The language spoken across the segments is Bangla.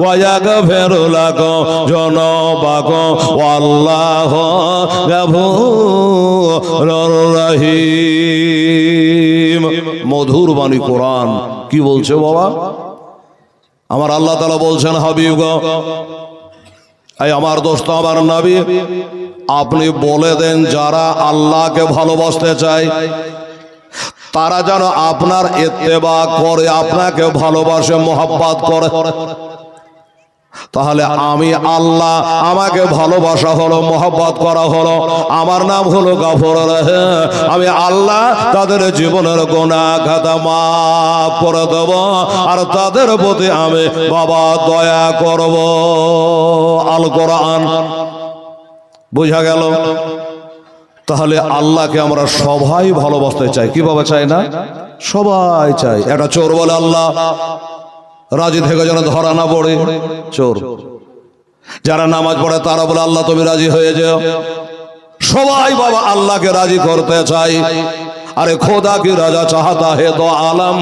ويغفر لكم ذنوبكم والله غفور রহিম মধুর বাণী কোরআন কি বলছে বাবা আমার আল্লাহ তালা বলছেন হাবিব এই আমার দোস্ত আমার নবী আপনি বলে দেন যারা আল্লাহকে ভালোবাসতে চায় তারা যেন আপনার এত্তেবা করে আপনাকে ভালোবাসে মোহাব্বাত করে তাহলে আমি আল্লাহ আমাকে ভালোবাসা হলো মোহাব্বত করা হলো। আমার নাম হলো গাফর আমি আল্লাহ তাদের জীবনের গোনা খাতা মাফ করে দেব আর তাদের প্রতি আমি বাবা দয়া করব। আল কোরআন বোঝা গেল? তাহলে আল্লাহকে আমরা সবাই ভালোবাসতে চাই। কীভাবে চাই না? সবাই চাই। একটা চোর বলে আল্লাহ। রাজি থেকে যেন ধরা না পড়ে। চোর। যারা নামাজ পড়ে তারা বলে, আল্লাহ, তুমি রাজি হয়ে যাও। সবাই বাবা আল্লাহকে রাজি করতে চাই अरे खुदा की रजा चाहता है तो आलम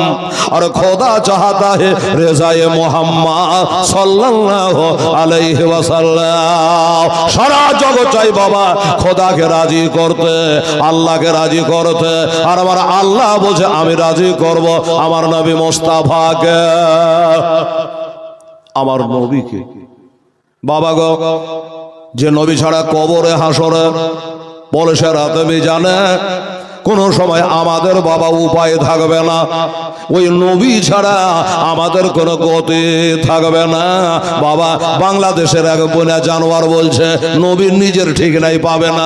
और खुदा चाहता है रेजाए मोहम्मद सल्लल्लाहु अलैहि वसल्लम সারা জগৎ চাই বাবা খোদাকে রাজি করতে আল্লাহকে রাজি করতে আর আমার আল্লাহ বলছে আমি রাজি করব আমার নবী মোস্তাফাকে আমার নবীকে বাবা গো যে নবী ছাড়া কবরে হাসরে বলে সে রাতে জানে কোন সময় আমাদের বাবা উপায় থাকবে না। ওই নবী ছাড়া আমাদের কোনো গতি থাকবে না। বাবা, বাংলাদেশের এক বোনা জানোয়ার বলছে নবীর নিজের ঠিক নাই, পাবে না।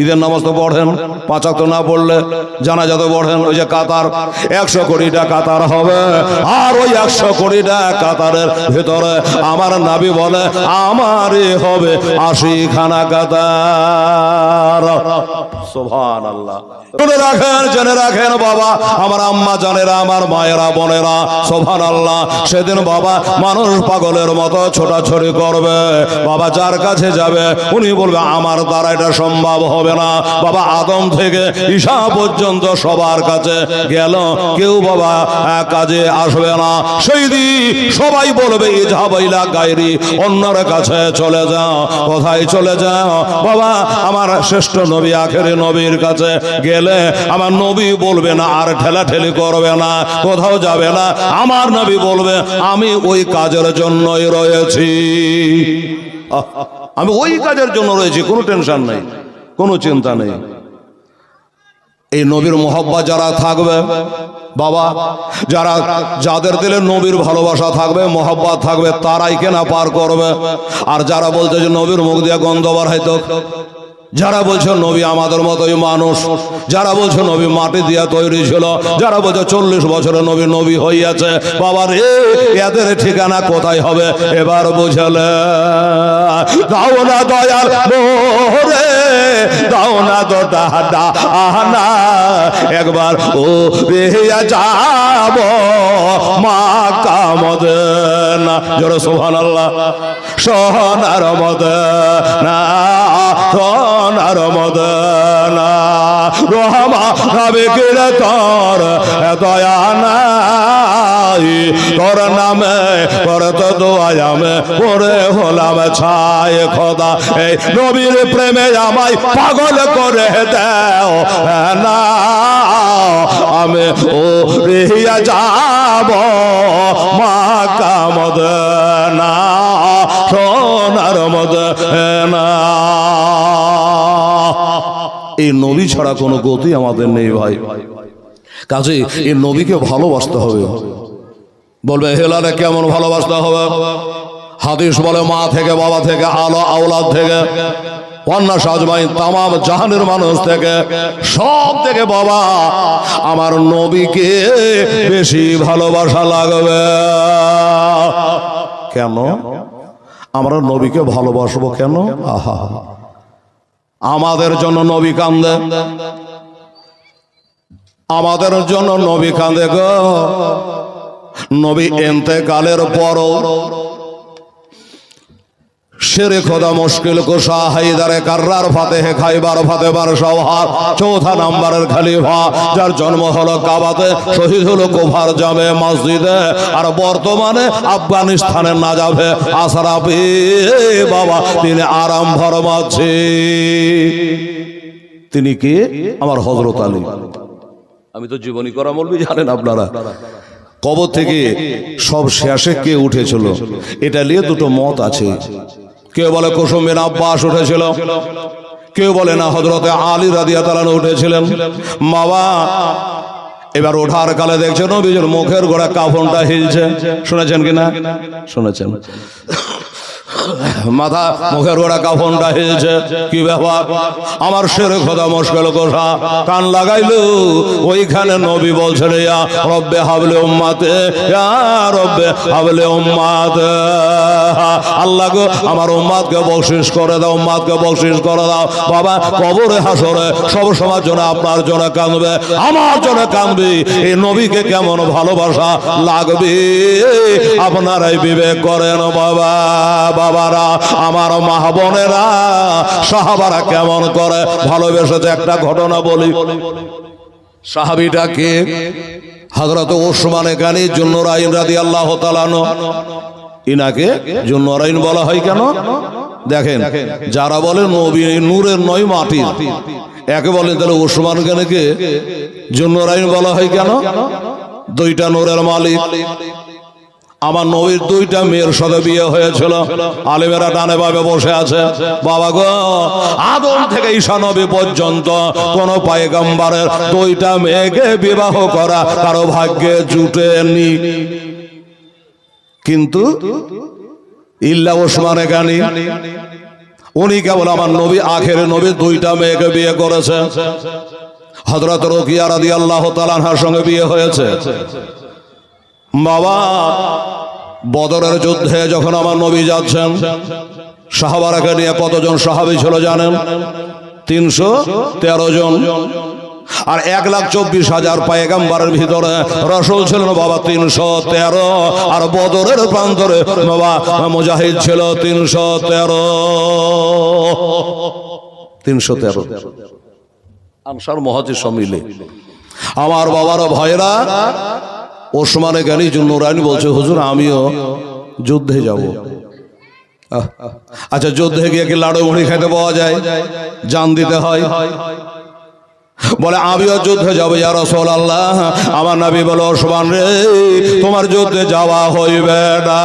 ঈদের নামাজ তো পড়েন পাঁচাক তো না পড়লে জানা যত পড়েন, ওই যে কাতার, একশো কোটিটা কাতার হবে। আর ওই একশো কোটিটা কাতারের ভিতরে আমার নাবি বলে, আমারই হবে আশি খানা কাতার সোভান আল্লাহ জেনে রাখেন বাবা, আমার আম্মা আমার মায়েরা বোনেরা আল্লাহ সেদিন বাবা মানুষ পাগলের মতো করবে। বাবা যার কাছে যাবে, উনি বলবে, আমার দ্বারা এটা সম্ভব হবে না। বাবা আদম থেকে ঈশা পর্যন্ত সবার কাছে গেল। কেউ বাবা কাজে আসবে না। সেই সবাই বলবে ইজাবাইলা গায়রি অন্যর কাছে চলে যাও কোথায় চলে যাও বাবা, আমার শ্রেষ্ঠ নবী আখেরি নবীর কাছে গেলে আমার নবী বলবে না, আর ঠেলা ঠেলি করবে না, কোথাও যাবে না। আমার নবী বলবে, আমি ওই কাজের জন্যই রয়েছি। আমি ওই কাজের জন্য রয়েছি, কোনো টেনশন নেই। কোনো চিন্তা নেই। এই নবীর মোহব্বা যারা থাকবে, বাবা, যারা যাদের দিলে নবীর ভালোবাসা থাকবে মহব্বা থাকবে, তারাই কেনা পার করবে। আর যারা বলছে যে নবীর মুখ দিয়ে গন্ধ বার হয়তো যারা বলছো নবী আমাদের মতোই মানুষ, যারা বলছো নবী মাটি দিয়া তৈরি ছিল, যারা বলছো চল্লিশ বছরে নবী নবী হইয়াছে বাবা রে এদের ঠিকানা কোথায় হবে? এবার বুঝলে। দাও না দয়াল মোরে, দাও না তো দাদা আহনা একবার ও রে যাব মা সোহান আল্লাহ সোনার মদ না সোনার মদ না রহমা নবে কিরে তোর দয়া নাই। তোর নামে করত দোয়াই আমি পরে হলাম ছায় খোদা, এই নবীর প্রেমে আমায় পাগল করে দেও। না, আমি ও রিয়া যাব মা কামদ না সোনার মদ না এই নবী ছাড়া কোনো গতি আমাদের নেই ভাই। কাজে এই নবীকে ভালোবাসতে হবে। বলবে হেলালে কেমন ভালোবাসতে হবে? হাদিস বলে, মা থেকে, বাবা থেকে, আলো, আওলাদ থেকে অন্য সাজমাইন তাম জাহানের মানুষ থেকে, সব থেকে বাবা, আমার নবীকে বেশি ভালোবাসা লাগবে। কেন? আমরা নবীকে ভালোবাসবো কেন? আহা। আমাদের জন্য নবী কান্দে। আমাদের জন্য নবী কান্দে গো। নবী এন্তেকালের পরও শেরে খোদা মুশকিল কুশা হাইদারে কার্রার ফাতেহে খাইবার, ফাতেবার সওহার। চৌথা নাম্বারের খলিফা, যার জন্ম হলো কাবাতে, শহীদ হলো কোভার যাবে মসজিদে, আর বর্তমানে আফগানিস্তানে না যাবে আশরাফি বাবা, তিনি আরাম ফরমাচ্ছে। তিনি কে? আমার হজরত আলী। আমি তো জীবনী করা বলবি জানেন আপনারা। কবর থেকে সব শেষে কে উঠেছিল? এটা নিয়ে দুটো মত আছে। কেউ বলে কুসুম বিন আব্বাস উঠেছিল। কেউ বলে না হজরতে আলী রাদিয়া তালানো উঠেছিলেন। মাবা এবার ওঠার কালে দেখছেন মুখের গোড়া কাফনটা হিলছে। শুনেছেন কিনা? শুনেছেন। মাথা মুখের গোড়া কাফনটা হিলছে। কি ব্যাপার? আমার শেরে খোদা মুশকিল কোষা কান লাগাইলো, ওইখানে নবী বলছেন, ইয়া রব্বে হাবলে উম্মাতে, ইয়া রব্বে হাবলে উম্মাতে। আল্লাহ গো, আমার উম্মাদকে বকশিস করে দাও, উম্মাদকে বকশিস করে দাও। বাবা, কবরে হাসরে সব সময় জন্য আপনার জন্য কাঁদবে, আমার জন্য কাঁদবে। এই নবীকে কেমন ভালোবাসা লাগবে? আপনারাই বিবেক করেন বাবা। বাবারা আমার মা বোনেরা, সাহাবারা কেমন করে ভালোবেসেছে একটা ঘটনা বলি। সাহাবিটা কে? হজরত ওসমানে গানি জুন্নরাইন রাদি আল্লাহ তালানো ইনাকে জুন্নরাইন বলা হয় কেন? দেখেন, যারা বলে নবী নূরের নয় মাটি, একে বলেন তাহলে ওসমান গানিকে জুন্নরাইন বলা হয় কেন? দুইটা নূরের মালিক। আমার নবীর দুইটা মেয়ের সাথে বিয়ে হয়েছিল। আলিমেরা ডানে ভাবে বসে আছে। বাবা গো, আদম থেকে ঈশা নবী পর্যন্ত কোন পায়গাম্বারের দুইটা মেয়েকে বিবাহ করা কারও ভাগ্যে জুটেনি। কিন্তু ইল্লা ওসমানে গানি, উনি কেবল আমার নবী, আখের নবী দুইটা মেয়েকে বিয়ে করেছে। হজরত রকিয়া রাদি আল্লাহ তালানহার সঙ্গে বিয়ে হয়েছে। বাবা, বদরের যুদ্ধে যখন আমার নবী যাচ্ছেন, সাহাবারাকে নিয়ে কতজন সাহাবি ছিল জানেন? তিনশো তেরো জন। আর এক লাখ চব্বিশ হাজার পায়গাম্বারের ভিতরে রসুল ছিলেন বাবা তিনশো তেরো, আর বদরের প্রান্তরে বাবা মুজাহিদ ছিল তিনশো তেরো। তিনশো তেরো। আনসার মহাজি সমিলে আমার বাবার ভয়রা ওসমানে জ্ঞানী নুরানি বলছে, হুজুর, আমিও যুদ্ধে যাব। আচ্ছা যুদ্ধে গিয়ে কি লাড়ু মুড়ি খেতে পাওয়া যায়? জান দিতে হয়। বলে, আমিও যুদ্ধে যাব ইয়া রসল আল্লাহ আমার নবী বলো, ওসমান রে, তোমার যুদ্ধে যাওয়া হইবে না।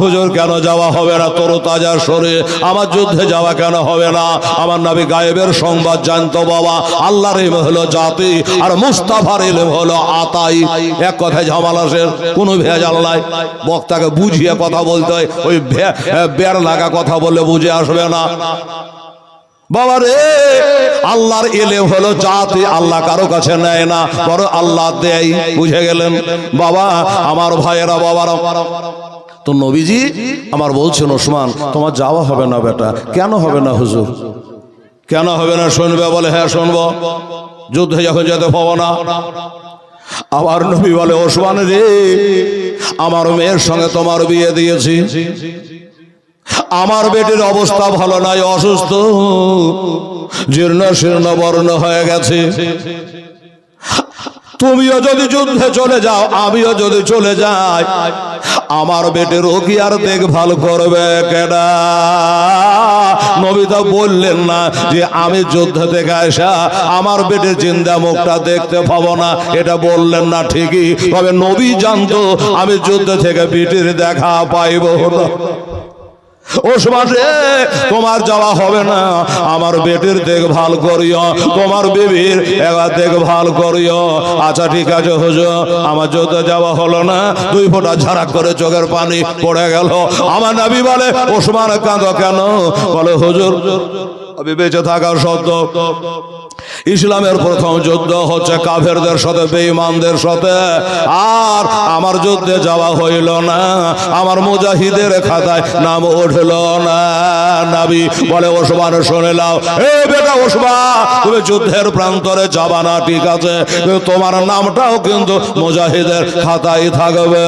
হুজুর, কেন যাওয়া হবে না? তোর তাজা সরে আমার যুদ্ধে যাওয়া কেন হবে না? আমার নবী গায়েবের সংবাদ জানতো বাবা। আল্লাহর ইলম হলো জাতি, আর মুস্তাফার ইলম হলো আতাই। এক কথায় ঝামালাসের কোনো ভেজাল নাই। বক্তাকে বুঝিয়ে কথা বলতে হয়। ওই বেড় লাগা কথা বললে বুঝে আসবে না। বাবা রে, আল্লাহর এলে হলো জাতি, আল্লাহ কারও কাছে নেয় না বড় আল্লাহ দেয়। বুঝে গেলেন? বাবা, আমার ভাইয়েরা, বাবারা, তো নবীজি আমার বলছেন, ওসমান, তোমার যাওয়া হবে না বেটা। কেন হবে না হুজুর? কেন হবে না শুনবে? বলে হ্যাঁ শুনব। যুদ্ধে যখন যেতে পাবো না। আমার নবী বলে, ওসমান রে, আমার মেয়ের সঙ্গে তোমার বিয়ে দিয়েছি। আমার বেটির অবস্থা ভালো নাই, অসুস্থ। জীর্ণ শীর্ণ বর্ণ হয়ে গেছে। তুমিও যদি যুদ্ধে চলে যাও, আমিও যদি চলে যাই, আমার বেটের কি আর দেখভাল করবে কেডা? নবিতা বললেন না যে, আমি যুদ্ধ থেকে আসা, আমার বেটের চিন্তা মুখটা দেখতে পাবো না। এটা বললেন না ঠিকই, তবে নবী জানতো, আমি যুদ্ধ থেকে বেটির দেখা পাইব না। ওসমান তোমার যাওয়া হবে না। আমার বেটির দেখভাল করিও, তোমার বিবির এবার দেখভাল করিও। আচ্ছা ঠিক আছে, হুজুর, আমার যুদ্ধে যাওয়া হলো না। দুই ফোঁটা ঝাড়াক করে চোখের পানি পড়ে গেল। আমার নাবি বলে, ওসমান কাঁদ কেন? বলে, হুজুর বেঁচে থাকা সত্য ইসলামের প্রথম যুদ্ধ হচ্ছে কাফেরদের সাথে, বেঈমানদের সাথে। আর আমার যুদ্ধে যাওয়া হইল না, আমার মুজাহিদের খাতায় নাম উঠল না। নাবি বলে, ওসমান, শুনে নাও। এ বেটা ওসমান, তুমি যুদ্ধের প্রান্তরে যাবা না, ঠিক আছে? তোমার নামটাও কিন্তু মুজাহিদের খাতায় থাকবে।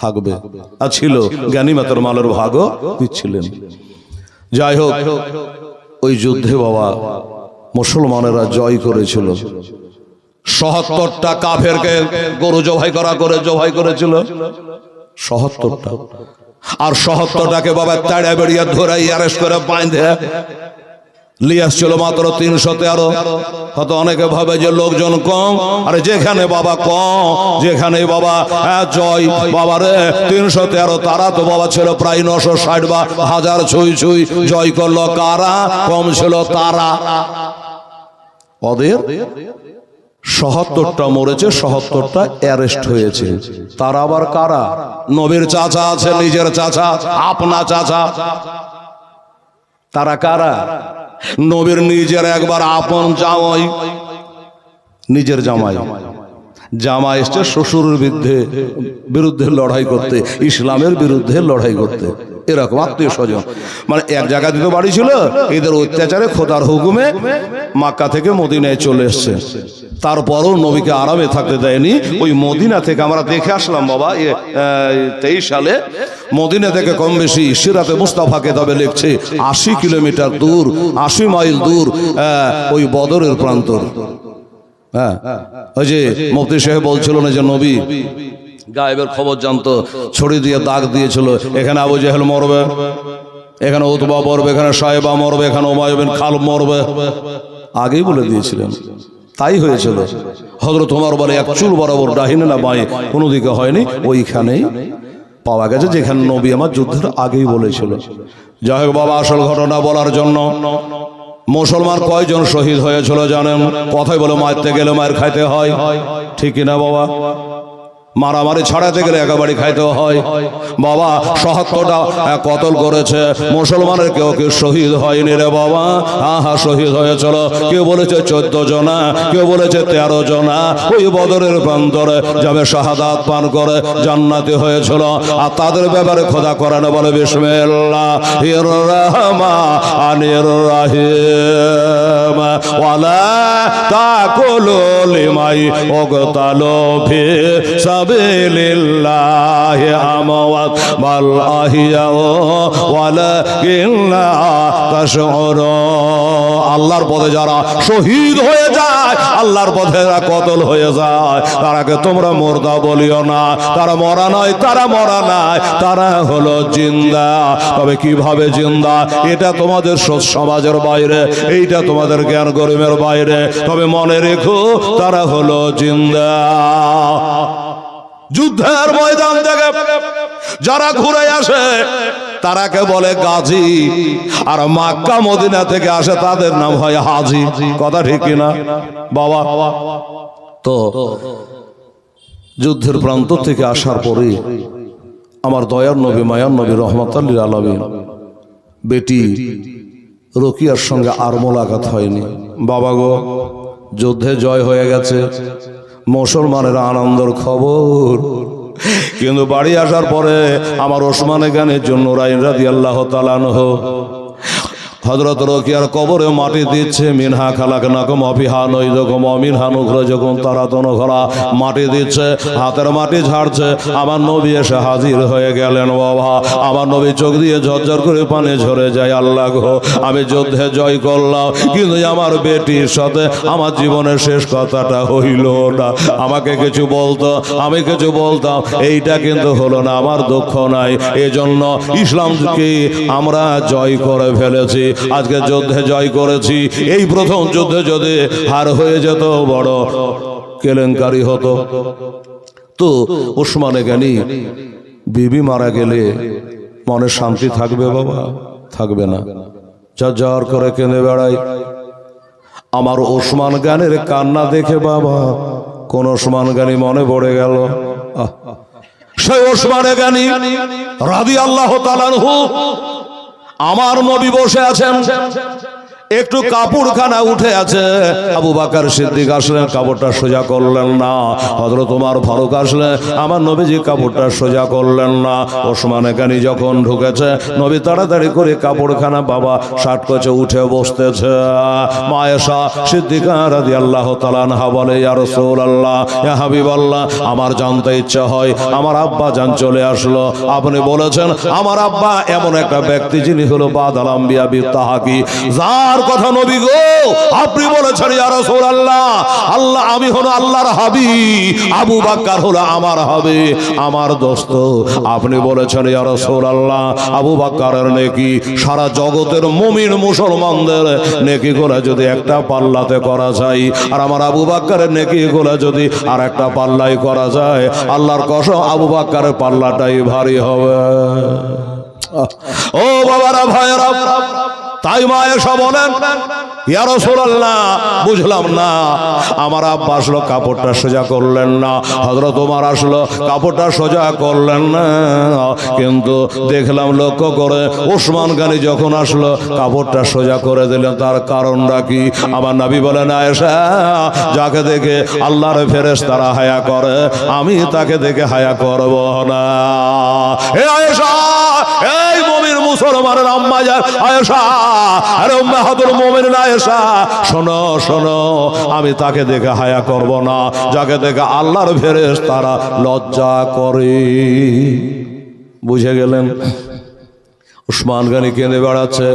থাকবে। আর ছিল জ্ঞানী মাতার মালের ভাগও দিচ্ছিলেন যাই হোক যুদ্ধে বাবা মুসলমানেরা জয় করেছিল। সহত্তরটা কাফেরকে গরু জবাই করা করে জবাই করেছিল। সহত্তরটা। আর সহত্তরটাকে বাবা তাড়া বেড়িয়ে ধরে ইয়ারেস করে বাঁধে। লিয়ে আসছিল মাত্র তিনশো তেরো। হয়তো অনেকে ভাবে যে লোকজন কম, আরে যেখানে বাবা কম যেখানে বাবা জয়, বাবা রে, তিনশো তেরো, তারা তো বাবা ছিল প্রায় নশো ষাট বা হাজার ছুঁই ছুঁই। জয় করল কারা? কম ছিল তারা। ওদের সহত্তরটা মরেছে, সহত্তরটা অ্যারেস্ট হয়েছে। তারা আবার কারা? নবীর চাচা আছে, নিজের চাচা, আপনা চাচা। তারা কারা? নবীর নিজের একবার আপন জামাই, নিজের জামাই। জামা এসছে শ্বশুরের বিরুদ্ধে বিরুদ্ধে লড়াই করতে, ইসলামের বিরুদ্ধে লড়াই করতে। এরকম আত্মীয় স্বজন। মানে এক জায়গাতে তো বাড়ি ছিল, এদের অত্যাচারে খোদার হুকুমে মাক্কা থেকে মদিনায় চলে এসছে। তারপরও নবীকে আরামে থাকতে দেয়নি। ওই মদিনা থেকে আমরা দেখে আসলাম, বাবা তেইশ সালে মদিনা থেকে কম বেশি সিরাতে মুস্তাফাকে তবে লিখছে আশি কিলোমিটার দূর, আশি মাইল দূর ওই বদরের প্রান্তর। হ্যাঁ ওই যে মুফতি সাহেব বলছিল না যে, নবী গায়েবের খবর জানতো ছড়ি দিয়ে দাগ দিয়েছিল, এখানে আবু জেহেল মরবে, এখানে উতবা মরবে, এখানে সাহেবা মরবে, এখানে ওমায়বিন খাল মরবে। আগেই বলে দিয়েছিলেন, তাই হয়েছিল। হজরত তোমার বলে, এক চুল বরাবর ডাহিনে না বাঁয়ে, কোনো দিকে হয়নি, ওইখানেই পাওয়া গেছে যেখানে নবী আমার যুদ্ধের আগেই বলেছিল। যাই হোক বাবা, আসল ঘটনা বলার জন্য, মুসলমান কয়জন শহীদ হয়েছিল জানেন? কথাই বলে মারতে গেলে মায়ের খাইতে হয়। ঠিক কিনা বাবা? মারামারি ছাড়াতে গেলে একেবারে খাইতে হয়। বাবা, সহাত্তরটা কতল করেছে? মুসলমানের কেউ কেউ শহীদ হয়নি রে বাবা? হা হা শহীদ হয়েছিল কেউ বলেছে চোদ্দ জনা, কেউ বলেছে তেরো জনা। ওই বদরের প্রান্তরে যাবে শাহাদাত পান করে, জান্নাতি হয়েছিল আর তাদের ব্যাপারে খোদা করেন বলে বিসমিল্লাহ। রহমা, আনির রাহিম। ওয়ালা তাকুলু লিমাই ওগতালো ফি বাল আহিয়াও ওয়ালাকিন লা তাশউরু আল্লাহর পথে যারা শহীদ হয়ে যায়, আল্লাহর পথে যারা কতল হয়ে যায় তারাকে তোমরা মুর্দা বলিও না। তারা মরা নয়, তারা মরা নাই, তারা হলো জিন্দা। তবে কীভাবে জিন্দা? এটা তোমাদের সমাজের বাইরে, এইটা তোমাদের জ্ঞান গরিমের বাইরে। তবে মনে রেখো, তারা হলো জিন্দা। যুদ্ধের ময়দান থেকে যারা ঘুরে আসে, তারাকে বলে গাজী। আর মাক্কা মদিনা থেকে আসে, তাদের নাম হয় হাজি। কথা ঠিক কিনা? বাবা। তো যুদ্ধের প্রান্ত থেকে আসার পরে আমার দয়ার নবী, মায়ার নবী রহমত আলী বেটি রকিয়ার সঙ্গে আর মোলাকাত হয়নি। বাবা গো, যুদ্ধে জয় হয়ে গেছে। মুসলমানের আনন্দর খবর। কিন্তু বাড়ি আসার পরে আমার ওসমানে গানের জন্য রাইন রাদি আল্লাহ তালানহ হজরত রকিয়ার কবরে মাটি দিচ্ছে, মিনহা খালাক নাকম অফিহা ওই যখন অমিনহা নুঘ্র যখন তারা ঘোরা মাটি দিচ্ছে, হাতের মাটি ঝাড়ছে, আমার নবী এসে হাজির হয়ে গেলেন বাবা। আমার নবী চোখ দিয়ে ঝরঝর করে পানি ঝরে যায়, আল্লাহ গো, আমি যুদ্ধে জয় করলাম, কিন্তু আমার বেটির সাথে আমার জীবনের শেষ কথাটা হইল না। আমাকে কিছু বলতো, আমি কিছু বলতাম, এইটা কিন্তু হলো না, আমার দুঃখ নাই। এজন্য ইসলামকে আমরা জয় করে ফেলেছি। আজকে যুদ্ধে জয় করেছি। এই প্রথম যুদ্ধে যদি হার হয়ে যেত, বড় কেলেঙ্কারি হতো। তো ওসমানে জ্ঞানী বিবি মারা গেলে মনে শান্তি থাকবে বাবা? থাকবে না। যা জ্বর করে কেঁদে বেড়াই আমার ওসমান গানের কান্না দেখে বাবা, কোন ওসমান গানি মনে পড়ে গেল। সেই ওসমানে গানি রাদি আল্লাহ আমার নবী বসে আছেন। একটু কাপড়খানা উঠে আছে। আবু বাকার সিদ্দিক আসলেন, কাপড়টা সোজা করলেন না। হজরত তোমার ফারুক আসলেন আমার নবীজি কাপড়টা সোজা করলেন না। ওসমান এখানে যখন ঢুকেছে, নবী তাড়াতাড়ি করে কাপড়খানা বাবা শার্ট কচে উঠে বসতেছে। মায়েশা সিদ্দিকা রাদি আল্লাহ তালানহা বলে, ইয়া রাসূলুল্লাহ, ইয়া হাবিবাল্লাহ, আমার জানতে ইচ্ছা হয়, আমার আব্বা যান চলে আসলো। আপনি বলেছেন, আমার আব্বা এমন একটা ব্যক্তি যিনি হলো বাদ আলাম্বিয়া বি তাহাকি। যার কথা নবী গো। আপনি বলেছেন, ইয়া রাসূলুল্লাহ, আল্লাহ, আমি হলো আল্লাহর হাবিব। আবু বাক্কার হলো আমার হবে আমার দোস্ত। আপনি বলেছেন, ইয়া রাসূলুল্লাহ, আবু বাক্কারের নেকি, সারা জগতের মুমিন মুসলমানদের নেকি করে যদি একটা পাল্লাতে করা যায়, আর আমার আবু বাক্কারের নেকি গুলো যদি আর একটা পাল্লাই করা যায়, আল্লাহর কসম, আবু বাক্কারের পাল্লাটাই ভারী হবে। ও বাবারা, ভাইয়েরা তাই মা এসব বলেন, ইয়া রাসূলুল্লাহ, বুঝলাম না। আমার আব্বা আসলো, কাপড়টা সোজা করলেন না। হযরত ওমর আসলো, কাপড়টা সোজা করলেন না। কিন্তু দেখলাম, লক্ষ্য করে ওসমান গানি যখন আসলো, কাপড়টা সোজা করে দিলেন। তার কারণটা কি? আমার নবী বলেন, আয়েশা, যাকে দেখে আল্লাহর ফেরেশতারা তারা হায়া করে, আমি তাকে দেখে হায়া করব না। হে আয়েশা, এই মুমিন মুসলমানের আম্মা যায় আয়েশা, আরে উম্মাহাতুল মুমিনিন আয়েশা, শোনো শোনো, আমি তাকে দেখে হায়া করব না, যাকে দেখে আল্লাহর ফেরেস তারা লজ্জা করে। বুঝে গেলেন? উসমান গানি কেঁদে বেড়াচ্ছে।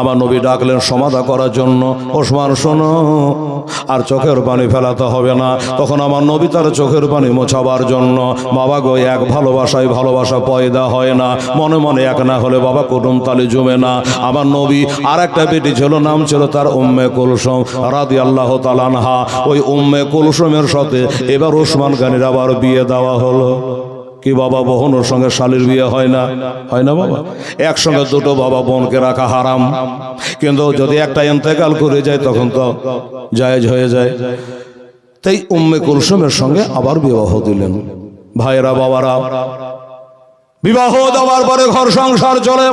আমার নবী ডাকলেন সমাধা করার জন্য। ওসমান, শোনো, আর চোখের পানি ফেলাতে হবে না। তখন আমার নবী তার চোখের পানি মোছাবার জন্য, বাবা গো, এক ভালোবাসায় ভালোবাসা পয়দা হয় না। মনে মনে এক না হলে বাবা কুটুম তালি জমে না। আমার নবী আর একটা বেটি ছিল, নাম ছিল তার উম্মে কুলসুম রাদি আল্লাহ তালানহা ওই উম্মে কুলসুমের সাথে এবার ওসমান গানির আবার বিয়ে দেওয়া হলো। কি বাবা বোনের সঙ্গে শালির বিয়ে হয় না? হয় না বাবা? একসঙ্গে দুটো বাবা বোনকে রাখা হারাম। কিন্তু যদি একটা এন্তেকাল করে যায়, তখন তো জায়েজ হয়ে যায়। তাই উম্মে কুলসুমের সঙ্গে আবার বিবাহ দিলেন। ভাইরা বাবারা, বিবাহ দেওয়ার পরে ঘর সংসার চলে।